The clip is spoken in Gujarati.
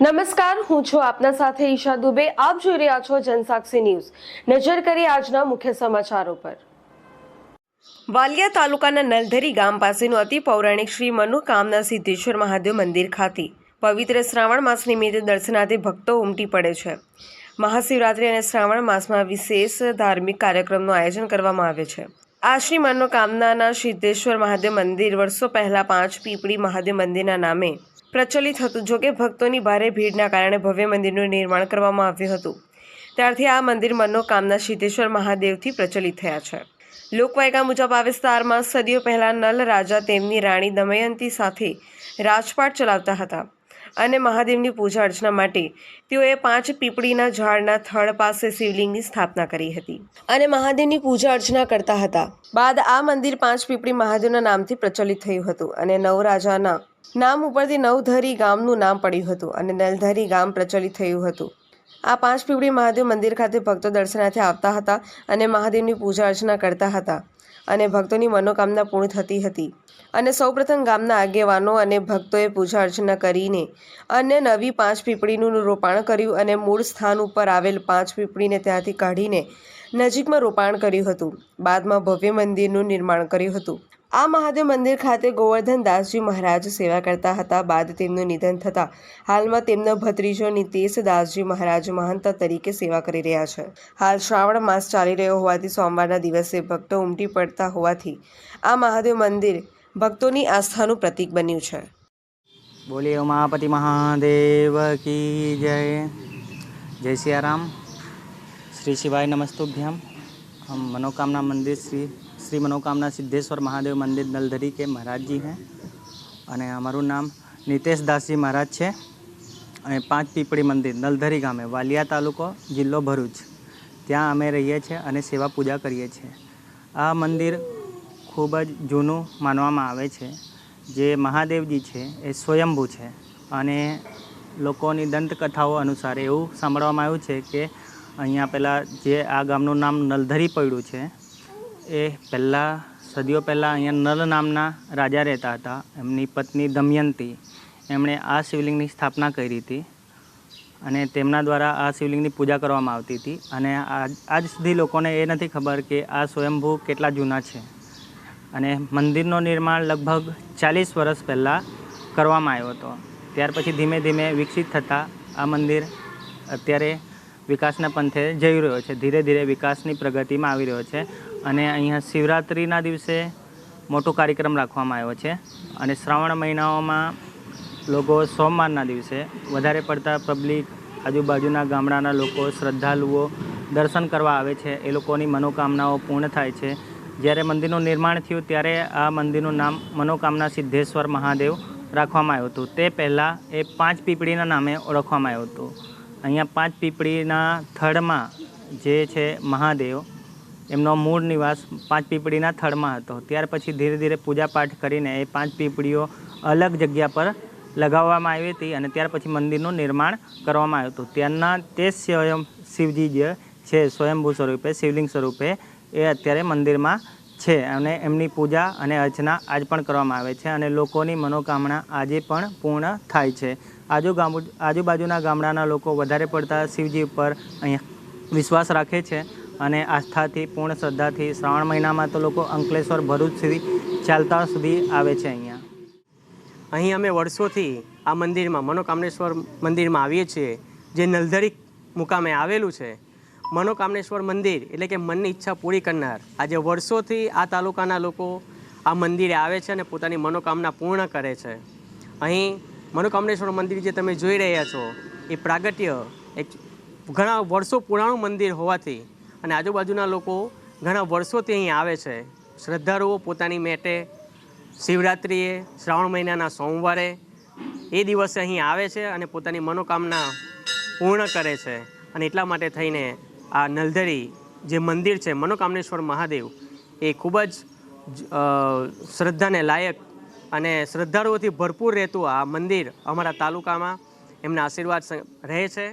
નમસ્કાર, હું છું આપના સાથે ઈશા દુબે. આપ જોઈ રહ્યા છો જનસાક્ષી ન્યૂઝ. નજર કરી આજના મુખ્ય સમાચારો પર. વાલિયા તાલુકાના નલધરી ગામ પાસેનું અતિ પૌરાણિક શ્રી મનોકામના સિદ્ધેશ્વર મહાદેવ મંદિર ખાતે પવિત્ર શ્રાવણ માસ નિમિત્તે દર્શનાર્થી ભક્તો ઉમટી પડે છે. મહાશિવરાત્રિ અને શ્રાવણ માસમાં વિશેષ ધાર્મિક કાર્યક્રમનું આયોજન કરવામાં આવે છે. આ શ્રી મનોકામનાના સિદ્ધેશ્વર મહાદેવ મંદિર વર્ષો પહેલાં પાંચ પીપળી મહાદેવ મંદિરના નામે પ્રચલિત હતું, જોકે ભક્તોની ભારે ભીડના કારણે ભવ્ય મંદિરનું નિર્માણ કરવામાં આવ્યું હતું. ત્યારથી આ મંદિર મનોકામના સિદ્ધેશ્વર મહાદેવથી પ્રચલિત થયા છે. લોકવાયકા મુજબ આ વિસ્તારમાં સદીઓ પહેલાં નલ રાજા તેમની રાણી દમયંતી સાથે રાજપાટ ચલાવતા હતા. અને મહાદેવની પૂજા અર્ચના માટે તેઓએ પાંચ પીપળીના ઝાડના થડ પાસે શિવલિંગની સ્થાપના કરી હતી. અને મહાદેવની પૂજા અર્ચના કરતા હતા. બાદ આ મંદિર પાંચ પીપળી મહાદેવના નામથી પ્રચલિત થયું હતું અને નવરાજાના નામ ઉપરથી નવધરી ગામનું નામ પડ્યું હતું અને નલધરી ગામ પ્રચલિત થયું હતું. આ પાંચ પીપળી મહાદેવ મંદિર ખાતે ભક્તો દર્શનાર્થે આવતા હતા અને મહાદેવની પૂજા અર્ચના કરતા હતા. અને ભક્તોની મનોકામના પૂર્ણ થતી હતી. અને સૌપ્રથમ ગામના આગેવાનો અને ભક્તોએ પૂજા અર્ચના કરીને અને નવી પાંચ પીપળીનું રોપાણ કર્યું અને મૂળ સ્થાન ઉપર આવેલ પાંચ પીપળીને ત્યાંથી કાઢીને નજીકમાં રોપાણ કર્યું હતું. બાદમાં ભવ્ય મંદિરનું નિર્માણ કર્યું હતું. આ મહાદેવ મંદિર ખાતે ગોવર્ધન દાસજી મહારાજ સેવા કરતા હતા. બાદ તેમનું નિધન થતાં હાલમાં તેમનો ભત્રીજો નિતેશ દાસજી મહારાજ મહંત તરીકે સેવા કરી રહ્યા છે. હાલ શ્રાવણ માસ ચાલી રહ્યો હોવાથી સોમવારના દિવસે ભક્તો ઉમટી પડતા હોવાથી આ મહાદેવ મંદિર ભક્તોની આસ્થાનું પ્રતીક બન્યું છે. બોલીએ ઉમાપતિ મહાદેવ કી જય. જય સિયારામ. શ્રી શિવાય નમસ્તુભ્યામ हम मनोकामना मंदिर श्री श्री मनोकामना सिद्धेश्वर महादेव मंदिर नलधरी के महाराज जी हैं અને અમારું નામ નિતેશ દાસજી મહારાજ છે અને પાંચ પીપળી મંદિર નલધરી ગામે વાલિયા તાલુકો જિલ્લો ભરૂચ ત્યાં અમે રહીએ છીએ અને સેવા પૂજા કરીએ છીએ આ મંદિર ખૂબ જ જૂનું માનવામાં આવે છે જે મહાદેવજી છે એ સ્વયંભૂ છે અને લોકોની દંતકથાઓ અનુસાર એવું સાંભળવામાં આવ્યું છે કે અહીંયા પહેલાં જે આ ગામનું નામ નલધરી પડ્યું છે, એ પહેલાં સદીઓ પહેલાં અહીંયા નલ નામના રાજા રહેતા હતા. એમની પત્ની દમયંતી, એમણે આ શિવલિંગની સ્થાપના કરી હતી અને તેમના દ્વારા આ શિવલિંગની પૂજા કરવામાં આવતી હતી અને આજ સુધી લોકોને એ નથી ખબર કે આ સ્વયંભૂ કેટલા જૂના છે. અને મંદિરનું નિર્માણ લગભગ ચાલીસ વર્ષ પહેલાં કરવામાં આવ્યો હતો. ત્યાર પછી ધીમે ધીમે વિકસિત થતાં આ મંદિર અત્યારે વિકાસના પંથે જઈ રહ્યો છે. ધીરે ધીરે વિકાસની પ્રગતિમાં આવી રહ્યો છે અને અહીંયા શિવરાત્રિના દિવસે મોટો કાર્યક્રમ રાખવામાં આવ્યો છે અને શ્રાવણ મહિનાઓમાં લોકો સોમવારના દિવસે વધારે પડતા પબ્લિક આજુબાજુના ગામડાના લોકો, શ્રદ્ધાળુઓ દર્શન કરવા આવે છે. એ લોકોની મનોકામનાઓ પૂર્ણ થાય છે. જ્યારે મંદિરનું નિર્માણ થયું ત્યારે આ મંદિરનું નામ મનોકામના સિદ્ધેશ્વર મહાદેવ રાખવામાં આવ્યું હતું. તે પહેલાં એ પાંચ પીપળીના નામે ઓળખવામાં આવ્યું હતું. અહીંયા પાંચ પીપળીના થડમાં જે છે મહાદેવ, એમનો મૂળ નિવાસ પાંચ પીપળીના થડમાં હતો. ત્યાર પછી ધીરે ધીરે પૂજાપાઠ કરીને એ પાંચ પીપળીઓ અલગ જગ્યા પર લગાવવામાં આવી હતી અને ત્યાર પછી મંદિરનું નિર્માણ કરવામાં આવ્યું હતું. ત્યારના તે સ્વયં શિવજી જે છે, સ્વયંભૂ સ્વરૂપે, શિવલિંગ સ્વરૂપે એ અત્યારે મંદિરમાં છે અને એમની પૂજા અને અર્ચના આજ પણ કરવામાં આવે છે અને લોકોની મનોકામના આજે પણ પૂર્ણ થાય છે. આજુ આજુબાજુના ગામડાના લોકો વધારે પડતા શિવજી ઉપર અહીંયા વિશ્વાસ રાખે છે અને આસ્થાથી, પૂર્ણ શ્રદ્ધાથી શ્રાવણ મહિનામાં તો લોકો અંકલેશ્વર, ભરૂચ સુધી ચાલતા સુધી આવે છે અહીંયા. અહીં અમે વર્ષોથી આ મંદિરમાં, મનોકામનેશ્વર મંદિરમાં આવીએ છીએ, જે નલધરી મુકામે આવેલું છે. મનોકામનેશ્વર મંદિર એટલે કે મનની ઈચ્છા પૂરી કરનાર. આજે વર્ષોથી આ તાલુકાના લોકો આ મંદિરે આવે છે અને પોતાની મનોકામના પૂર્ણ કરે છે. અહીં મનોકામનેશ્વર મંદિર જે તમે જોઈ રહ્યા છો, એ પ્રાગટ્ય એક ઘણા વર્ષો પુરાણું મંદિર હોવાથી અને આજુબાજુના લોકો ઘણા વર્ષોથી અહીં આવે છે. શ્રદ્ધાળુઓ પોતાની મેટે શિવરાત્રિએ, શ્રાવણ મહિનાના સોમવારે એ દિવસે અહીં આવે છે અને પોતાની મનોકામના પૂર્ણ કરે છે અને એટલા માટે થઈને આ નલધરી જે મંદિર છે, મનોકામનેશ્વર મહાદેવ, એ ખૂબ જ શ્રદ્ધાને લાયક અને શ્રદ્ધાળુઓથી ભરપૂર રહેતું આ મંદિર અમારા તાલુકામાં. એમના આશીર્વાદ રહે છે.